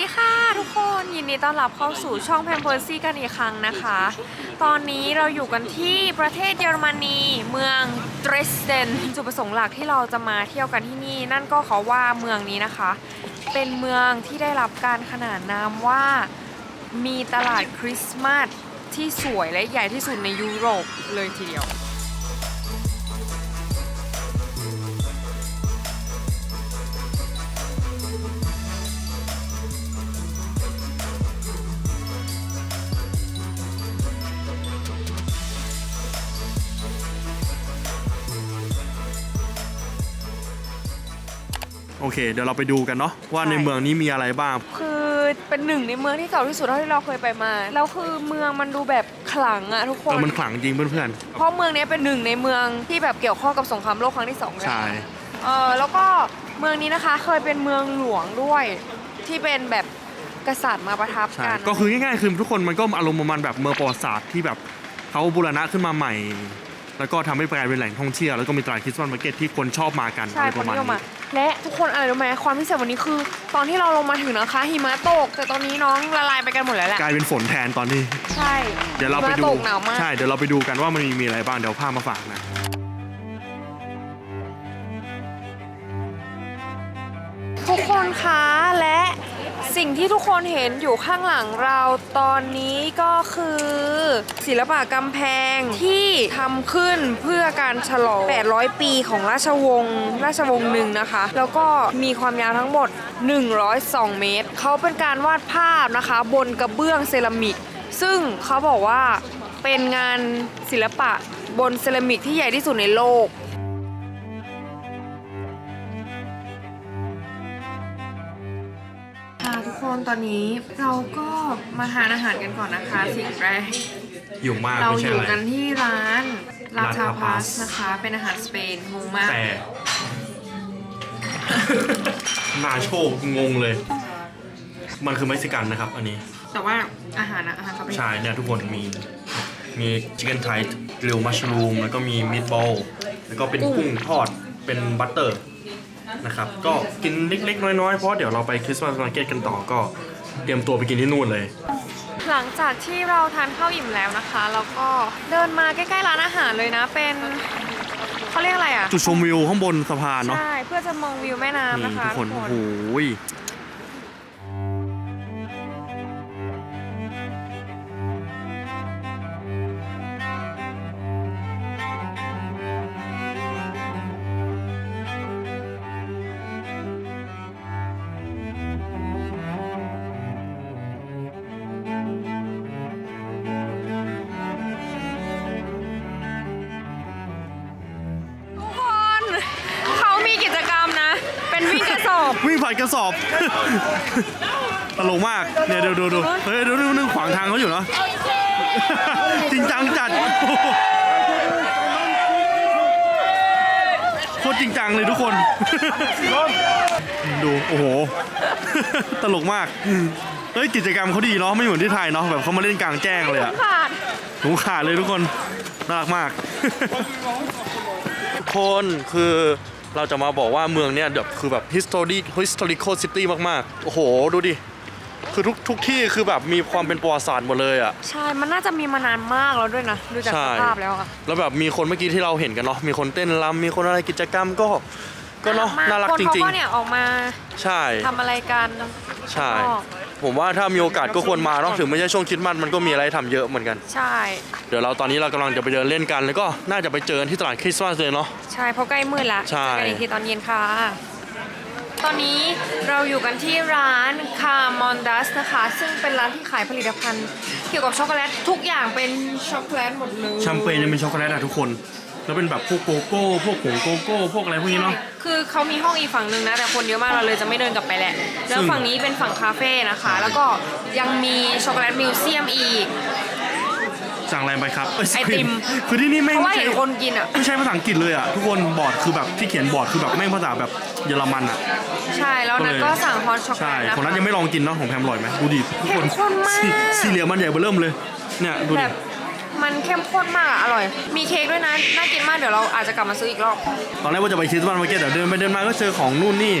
ดีค่ะทุกคนยินดีต้อนรับเข้าสู่ช่องแพมเ e อร์ซี่กันอีกครั้งนะคะ ตอนนี้เราอยู่กันที่ประเทศเยอรมนีเมืองเดรสเดนจุดประสงค์หลักที่เราจะมาเที่ยวกันที่นี่ นั่นก็เขาว่าเมืองนี้นะคะ เป็นเมืองที่ได้รับการขนานนามว่ามีตลาดคริสต์มาสที่สวยและใหญ่ที่สุดในยุโรปเลยทีเดียว เค เดี๋ยวเราไปดูกันเนาะว่าใช่ในเมืองนี้มีอะไรบ้าง คือเป็นหนึ่งในเมืองที่เก่าที่สุดเท่าที่เราเคยไปมาแล้วคือเมืองมันดูแบบขลังอะทุกคเออนมันขลังจริงเพื่อนเพราะเมืองนี้เป็นหนึ่งในเมืองที่แบบเกี่ยวข้องกับสงครามโลกครั้งที่สองๆเลยใช่ เออแล้วก็เมืองนี้นะคะเคยเป็นเมืองหลวงด้วย ที่เป็นแบบกษัตริย์มาประทับใช่ กัน ก็คือง่ายๆคือทุกคนมันก็อารมณ์ประมาณแบบเมืองประวัติศาสตร์ที่แบบเขาบูรณะขึ้นมาใหม่ แล้วก็ทำให้กลายเป็นแหล่งท่องเที่ยวแล้วก็มีตลาดคริสต์มาสมาร์เก็ตที่คนชอบมากันใช่อะไรคปนระมาณที่ลงมานี้ และทุกคนอะไรรู้ไหมความพิเศษวันนี้คือ ตอนที่เราลงมาถึงนะคะหิมะตก แต่ตอนนี้น้องละลายไปกันหมดแล้วแหละกลายเป็นฝนแทนตอนนี้ ใช่เดี๋ยวเราไปหิมะดูตกหนาวมาก ใช่เดี๋ยวเราไปดูกันว่ามันมีมีอะไรบ้างเดี๋ยวภาพมาฝากนะ ทุกคนคะและ สิ่งที่ทุกคนเห็นอยู่ข้างหลังเราตอนนี้ก็คือ ศิลปะกำแพงที่ทำขึ้นเพื่อการฉลอง 800 ปีของราชวงศ์ราชวงศ์หนึ่งนะคะ แล้วก็มีความยาวทั้งหมด 102 เมตร เขาเป็นการวาดภาพนะคะ บนกระเบื้องเซรามิก ซึ่งเขาบอกว่าเป็นงานศิลปะบนเซรามิกที่ใหญ่ที่สุดในโลก ตอนนี้เราก็มาทานอาหารกันก่อนนะคะ สิ่งแรก อยู่มากเราไม่อใช่ยู่อะไร กันที่ร้านลาร้านทาพาส tapas นะคะ เป็นอาหารสเปนงงมาก แต่ นาโชงงเลย มันคือเม็กซิกันนะครับ อันนี้ แต่ว่าอาหารอะอาหารสเปนใช่เนี่ยทุกคนมี มีชิคเก้นไทท์กริลมัชรูม แล้วก็มีมิตบอลแล้วก็เป็นกุ้งทอดเป็นบัตเตอร์ นะครับ ก็กินเล็กๆ น้อยๆ เพราะเดี๋ยวเราไปคริสต์มาสมาร์เก็ตกันต่อก็เตรียมตัวไปกินที่นู่นเลย หลังจากที่เราทานข้าวอิ่มแล้วนะคะแล้วก็เดินมาใกล้ๆร้านอาหารเลยนะเป็นเขาเรียกอะไรอะจุดชมวิวข้างบนสะพานเนาะใช่เพื่อจะมองวิวแม่น้ำนี่นะคะทุกคนทุกโอ้โห อบวิ่งผ่านกระสอบ ตลกมาก เนี่ยดูดูดูเฮ้ยดูดูดูขวางทางเขาอยู่เนาะ จริงจังจัด โคตรจริงจังเลยทุกคน ดู โอ้โห ตลกมาก เฮ้ยกิจกรรมเขาดีเนาะ ไม่เหมือนที่ไทยเนาะ แบบเขามาเล่นกลางแจ้งเลยอะขาดหนูขาดเลยทุกคน น่ารักมากทุกคนคือ เราจะมาบอกว่าเมืองเนี้ยแบบคือแบบ historic historical city มากๆ โอ้โห ดูดิ คือทุกทุกที่คือแบบมีความเป็นประวัติศาสตร์หมดเลยอะใช่ มันน่าจะมีมานานมากแล้วด้วยนะ ดูจากใช่สภาพแล้วอะแล้วแบบมีคนเมื่อกี้ที่เราเห็นกันเนาะ มีคนเต้นรำมีคนอะไรกิจกรรมก็ ก็เนาะ น่ารักคนจเขาริงก็เนี่ยออกมาๆใช่ทำอะไรกัน ใช่ก็ ผมว่าถ้ามีโอกาสก็ควรมาเนาะถึงไม่ใช่ช่วงคริดมันมันก็มีอะไรทำเยอะเหมือนกัน ใช่ เดี๋ยวเราตอนนี้เรากำลังจะไปเดินเล่นกันแล้วก็น่าจะไปเจอกันที่ตลาดคริสต์มาสเลยเนาะ ใช่เพราะใกล้มืดละใช่ เจอกันอีกทีตอนเย็นค่ะ ตอนนี้เราอยู่กันที่ร้านคามอนดัสนะคะ ซึ่งเป็นร้านที่ขายผลิตภัณฑ์ เกี่ยวกับช็อกโกแลตทุกอย่างเป็นช็อกโกแลตหมดเลย แชมเปญยังเป็นช็อกโกแลตอะทุกคน แล้วเป็นแบบพวกโกโก้พวกผงโกโก้พวกอะไรพวกนี้เนาะ คือเขามีห้องอีกฝั่งหนึ่งนะ แต่คนเยอะมากเราเลยจะไม่เดินกลับไปแหละ แล้วซึ่งฝั่งนี้เป็นฝั่งคาเฟ่นะคะ แล้วก็ยังมีช็อกโกแลตมิวเซียมอีก สั่งอะไรไปครับเยไอติมคือที่นี่ไม่เพราะว่าไม่ใช่เห็นคนกินอะไม่ใช่ภาษาอังกฤษเลยอะทุกคนบอร์ดคือแบบที่เขียนบอร์ดคือแบบไม่งภาษาแบบเยอรมันอะใช่แล้วนัทก็เลยก็สั่งฮอตช็อกโกใช่แลตนะคะของนั้นยังไม่ลองกินเนาะของแพมอร่อยไหมดูดิทุกคนเข้มข้นมากสีสีเหลืองมันใหญ่เบ้อเริ่มเลยเนี่ยดูแบดิบ มันมันเข้มข้นมากอะอร่อย มีเค้กด้วยนะน่ากินมากเดี๋ยวเราอาจจะกลับมาซื้ออีกรอบ ตอนแรกว่าจะไปคริสต์มาสมาร์เก็ตแต่เดินไปเดินมาก็เจอของนู่นนี่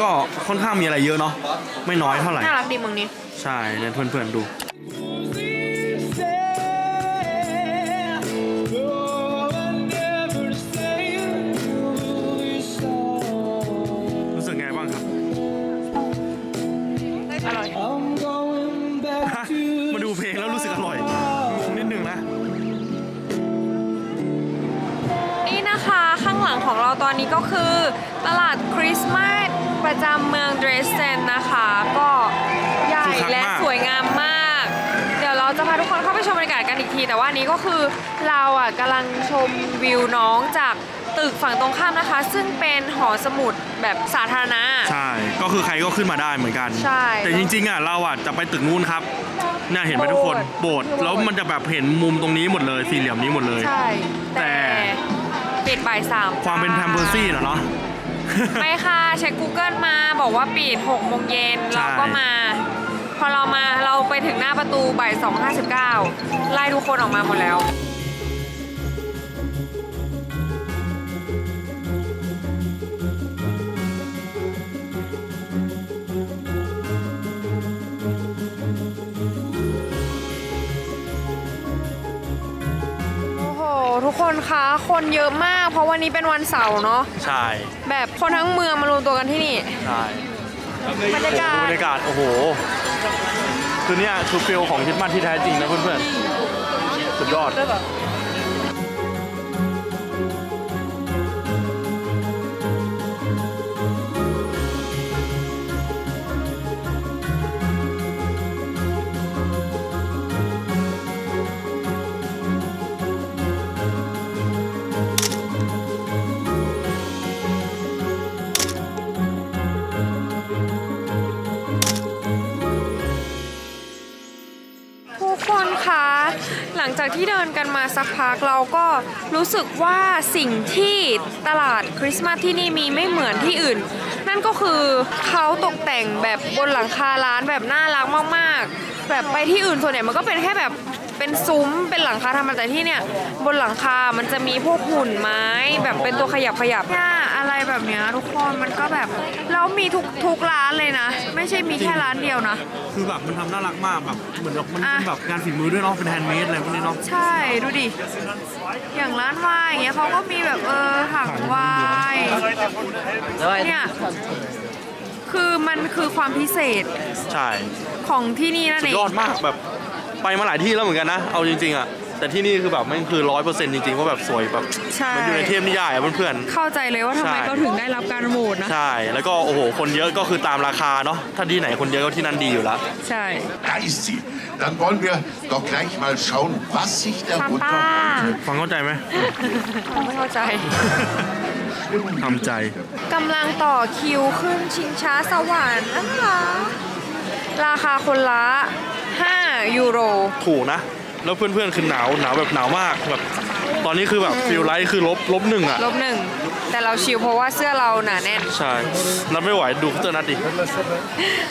ก็ค่อนข้างมีอะไรเยอะเนาะไม่น้อยเท่าไหร่น่ารักดีเมึงนี้ใช่เนี่ยเพื่อนๆดู นนี้ก็คือตลาดคริสต์มาสประจำเมืองเดรสเดนนะคะ ก็ใหญ่คึกคักและมากสวยงามมาก เดี๋ยวเราจะพาทุกคนเข้าไปชมบรรยากาศกันอีกที แต่ว่าอันนี้ก็คือเราอะกำลังชมวิวน้องจากตึกฝั่งตรงข้ามนะคะ ซึ่งเป็นหอสมุดแบบสาธารณะ ใช่ ก็คือใครก็ขึ้นมาได้เหมือนกัน ใช่ แต่จริงๆอะเราอะจะไปตึกนู้นครับน่าเห็นไหมทุกคนโบสถ์แล้วมันจะแบบเห็นมุมตรงนี้หมดเลยสี่เหลี่ยมนี้หมดเลย ใช่ แต่แต่ ปิดบ่ายสามความเป็นแพมเพอร์ซี่เหรอเนาะ ไม่ค่ะ เช็ค Google มาบอกว่าปิด6โมงเย็นใช่เราก็มา พอเรามาเราไปถึงหน้าประตูบ่าย2.59 ไล่ทุกคนออกมาหมดแล้ว กคนคะคนเยอะมาก เพราะวันนี้เป็นวันเสาร์เนาะใช่แบบคนทั้งเมืองมารวมตัวกันที่นี่ ใช่บรรยากาศ บรรยากาศโอ้โหคือเนี่ยคือฟิลของคริสต์มาสที่แท้จริงนะเพื่อนๆสุดยอด ลังจากที่เดินกันมาสักพักเราก็รู้สึกว่าสิ่งที่ตลาดคริสต์มาสที่นี่มีไม่เหมือนที่อื่น นั่นก็คือเขาตกแต่งแบบบนหลังคาร้านแบบน่ารักมากๆ แบบไปที่อื่นส่วนใหญ่มันก็เป็นแค่แบบ เป็นซุ้มเป็นหลังคาธรรมดาแต่ที่เนี่ย บนหลังคา มันจะมีพวกหุ่นไม้แบบเป็นตัวขยับขยับเนี่ยอะไรแบบเนี้ยทุกคนมันก็แบบแล้วมีทุกทุกร้านเลยนะ ไม่ใช่มีแค่ร้านเดียวนะ คือแบบมันทำน่ารักมากแบบเหมือนกับมันอะเป็นแบบงานฝีมือด้วยเนาะเป็นแฮนด์เมดอะไรพวกนี้เนาะใช่ดูดิ อย่างร้านวายอย่างเงี้ยเขาก็มีแบบเออถังวายเนี่ยคือมันคือความพิเศษใช่ของที่นี่นั่นสุเอดงยอดมากแบบ ไปมาหลายที่แล้วเหมือนกันนะ เอาจริงๆอะ แต่ที่นี่คือแบบมันคือร้อยเปอร์เซ็นต์จริงๆว่าแบบสวยแบบใช่ มันอยู่ในเทพนิยายอะเพื่อน เข้าใจเลยว่าทำไมใช่ เขาถึงได้รับการโหวตนะ ๆ ใช่ แล้วก็โอ้โห คนเยอะก็คือตามราคาเนาะ ถ้าที่ไหนคนเยอะก็ที่นั่นดีอยู่แล้ว ใช่ Da ist sie. Dann wollen wir doch gleich mal schauen, was sich der ป้า Hund ป้าฟังเข้าใจไหมไม่เข้าใจ ทำใจ กำลังต่อคิวขึ้นชิงช้าสวรรค์นะคะราคาคนละ5 ยูโร ถูกนะ แล้วเพื่อนๆคือหนาวหนาวแบบหนาวมากแบบ ตอนนี้คือแบบฟิลไลท์คือลบลบหนึ่งอะลบหนึ่ง แต่เราชิลเพราะว่าเสื้อเราหนาแน่น ใช่นัดไม่ไหวดูเตอร์นัดดิ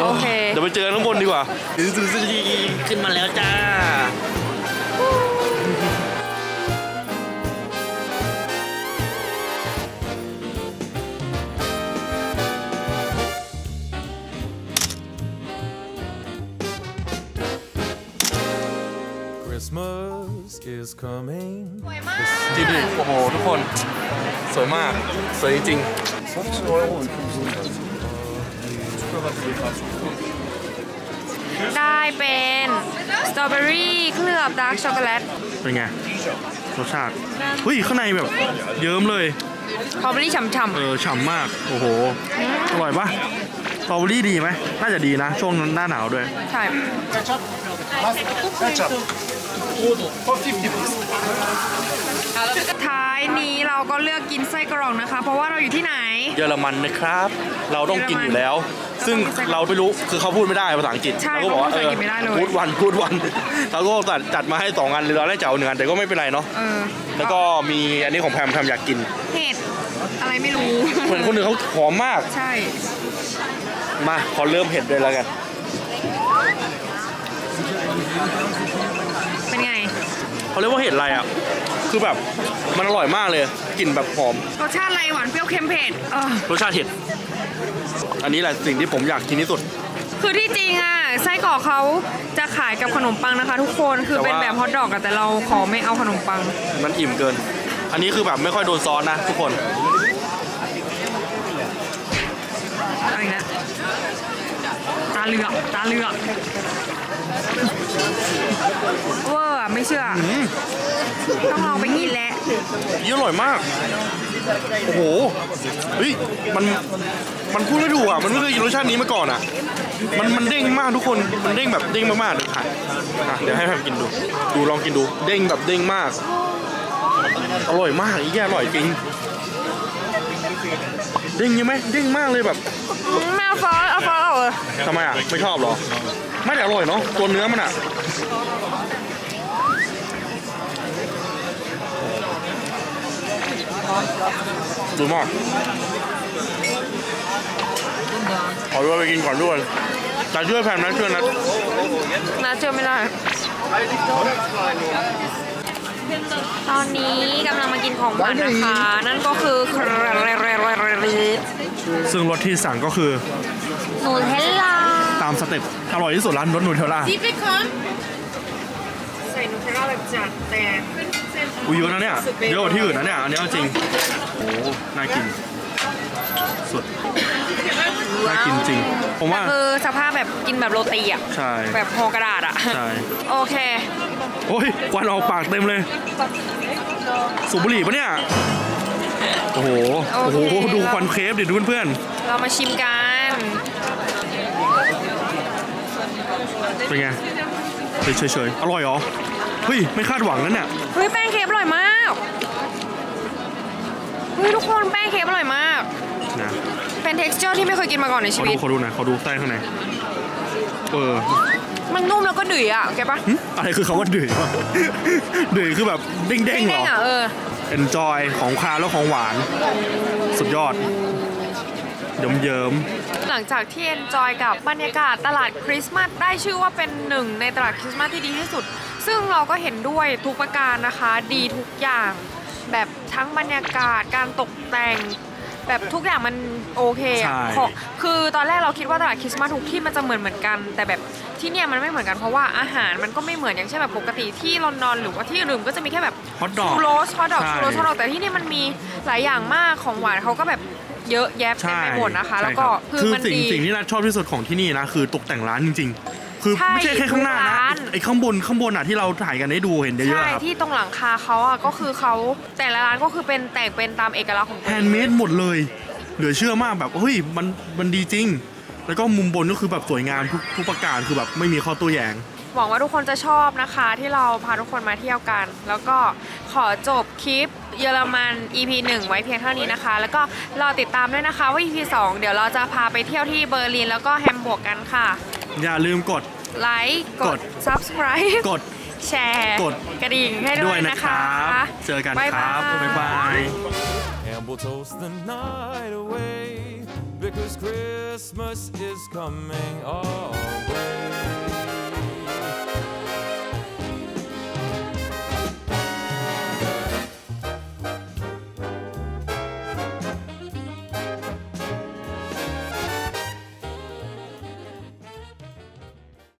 โอเค เดี๋ยวไปเจอกันข้างบนดีกว่า ขึ้นมาแล้วจ้า Christmas is coming. จริงดิโอ้โห ทุกคน สวยมาก สวยจริงได้เป็นสตรอเบอรี่เคลือบดาร์กช็อกโกแลตเป็นไงรสชาติเฮ้ยข้างในแบบเยิ้มเลย สตรอเบอรี่ฉ่ำเออฉ่ำมาก โอ้โห อร่อยปะสตรอเบอรี่ดีไหม น่าจะดีนะ ช่วงหน้าหนาวด้วย ๆใช่ Ketchup. For 50 please. ท้ายนี้เราก็เลือกกินไส้กรอกนะคะ เพราะว่าเราอยู่ที่ไหน เยอรมันนะครับ เราต้องกินอยู่แล้วเยอรมันซึ่งก็ต้องกินไส้กรอกเราไม่รู้คือเขาพูดไม่ได้ภาษาอังกฤษใช่เราก็บอกว่าเขาพูดภาษาอังกฤษไม่ได้เลยพูดวันพูดวันเราก็จัดจัดมาให้สองอันเลยเราได้เจ้าหนึ่งอันแต่ก็ไม่เป็นไรเนาะเออแล้วก็มีอันนี้ของแพมแพมอยากกินเห็ดอะไรไม่รู้เหมือนคนอื่นเขาหอมมากใช่ มาขอเริ่มเห็ดเลยแล้วกัน เป็นไงผเขาเรียกว่าเห็ดอะไรอะ คือแบบมันอร่อยมากเลย กลิ่นแบบหอม รสชาติอะไรหวานเปรี้ยวเค็มเผ็ดเออรสชาติเห็ด อันนี้แหละสิ่งที่ผมอยากกินที่สุด คือที่จริงอะไส้กรอกเขาจะขายกับขนมปังนะคะ ทุกคนคือเป็นแต่ว่า แบบฮอทดอกอะแต่เราขอไม่เอาขนมปัง มันอิ่มเกิน อันนี้คือแบบไม่ค่อยโดนซอสนะทุกคน เอาอีกแล้วตาเหลือกตาเหลือก เวอร์อะไม่เชื่ออต้องลองไปกินแล้วยี่อร่อยมาก โอ้โหเฮ้ยมัน มันพูดไม่ถูกอะ มันไม่เคยกินรสชาตินี้มาก่อนอะ มัน มันเด้งมากทุกคน มันเด้งแบบเด้งมากๆเลยค่ะอะ เดี๋ยวให้แพมกินดู ดูลองกินดู เด้งแบบเด้งมาก อร่อยมากอีแย่อร่อยจริง เด้งใช่ไหมเด้งมากเลยแบบไม่เอาซอสเอาซอสเอาเลยทำไมอะ ไม่ชอบเหรอไม่แต่อ ร่อยเนาะตัวเนื้อมันอะดูมากขอด้วยไปกินก่อนด้วยแต่ช่วยแพนนะช่วยนะน่าเชื่อไม่ได้ ตอนนี้กำลังมากินของหวานนะคะ นั่นก็คือซึ่งรสที่สั่งก็คือ นูเทลล่า ตามสเต็ปอร่อยที่สุดร้านรสนูเทลล่าใส่นูเทลล่าแบบจัดแต่อุ้ยเยอะนะเนี่ยเยอะกว่าที่อื่นนะเนี่ยอันนี้เอาจริงโอ้โหน่ากินสุดน่ากินจริง ผมว่าคือสภาพแบบกินแบบโรตีอะใช่แบบห่อกระดาษอะใช่โอเคโอ้ยควันออกปากเต็มเลยสูบบุหรี่ปะเนี่ยโอ้โหโอโอ้เคโหดูควันเครปดิดูเพื่อนเรามาชิมกันๆ เป็นไงเฉยๆอร่อยเหรอเฮ้ยไม่คาดหวังนั่นเนี่ยเฮ้ยแป้งเค้กอร่อยมากเฮ้ยทุกคนแป้งเค้กอร่อยมาก นะเป็น texture ที่ไม่เคยกินมาก่อนในขชีอวิดูต ขอดูหน่อยขอดูไส้ข้างในเออมันนุ่มแล้วก็ดื๋ยอะโอเคปะหึอะไรคือคำว่าดื้อวะดื้อคือแบบเด้งๆเหรเด้งอๆอะเออ enjoy ของคาวแล้วของหวาน สุดยอดเยิ้มเยิ้ม หลังจากที่ enjoy กับบรรยากาศตลาดคริสต์มาสได้ชื่อว่าเป็นหนึ่งในตลาดคริสต์มาสที่ดีที่สุด ซึ่งเราก็เห็นด้วยทุกประการนะคะ ดีทุกอย่าง แบบทั้งบรรยากาศการตกแต่ง แบบทุกอย่างมันโอเคอะขอคือตอนแรกเราคิดว่าตลาดคริสต์มาสทุกที่มันจะเหมือนเหมือนกัน แต่แบบที่เนี่ยมันไม่เหมือนกันเพราะว่าอาหารมันก็ไม่เหมือนอย่างเช่นแบบปกติที่ลอนดอนหรือว่าที่อื่นก็จะมีแค่แบบ ฮอตดอก ชูโรสฮอตดอกใช่ ชูโรสฮอตดอกแต่ที่นี่มันมีหลายอย่างมากของหวานเขาก็แบบ เยอะแยะเต็มใช่ไปหมดนะคะใช่แล้วก็รับคือคือมันสิ่งดี สิ่งที่นัทชอบที่สุดของที่นี่นะคือตกแต่งร้านจริง ๆ คือใช่ไม่ใช่แค่ข้างหน้าทุกนะร้าน ไอ้ข้างบนข้างบนอะที่เราถ่ายกันให้ดูเห็นเยใช่อะๆครับที่ตรงหลังคาเขาอะก็คือเขาแต่ละร้านก็คือเป็นแต่งเป็นตามเอกลักษณ์ของตัวแฮเอนด์งเมดหมดเลยเหลือเชื่อมากแบบเฮ้ยมันมันดีจริง แล้วก็มุมบนก็คือแบบสวยงามทุกทุกประการคือแบบไม่มีข้อตัวแยง หวังว่าทุกคนจะชอบนะคะ ที่เราพาทุกคนมาเที่ยวกัน แล้วก็ขอจบคลิปเยอรมัน EP 1 ไว้เพียงเท่านี้นะคะ แล้วก็รอติดตามด้วยนะคะว่า EP 2 เดี๋ยวเราจะพาไปเที่ยวที่เบอร์ลินแล้วก็แฮมบวร์กกันค่ะ อย่าลืมกด ไลค์กกดด subscribe กด แชร์กด กระดิ่งให้ด้ด้ววยยนะนะคคะรับเจอกันครับบ๊ายบาย And we'll toast the night away because Christmas is coming our way.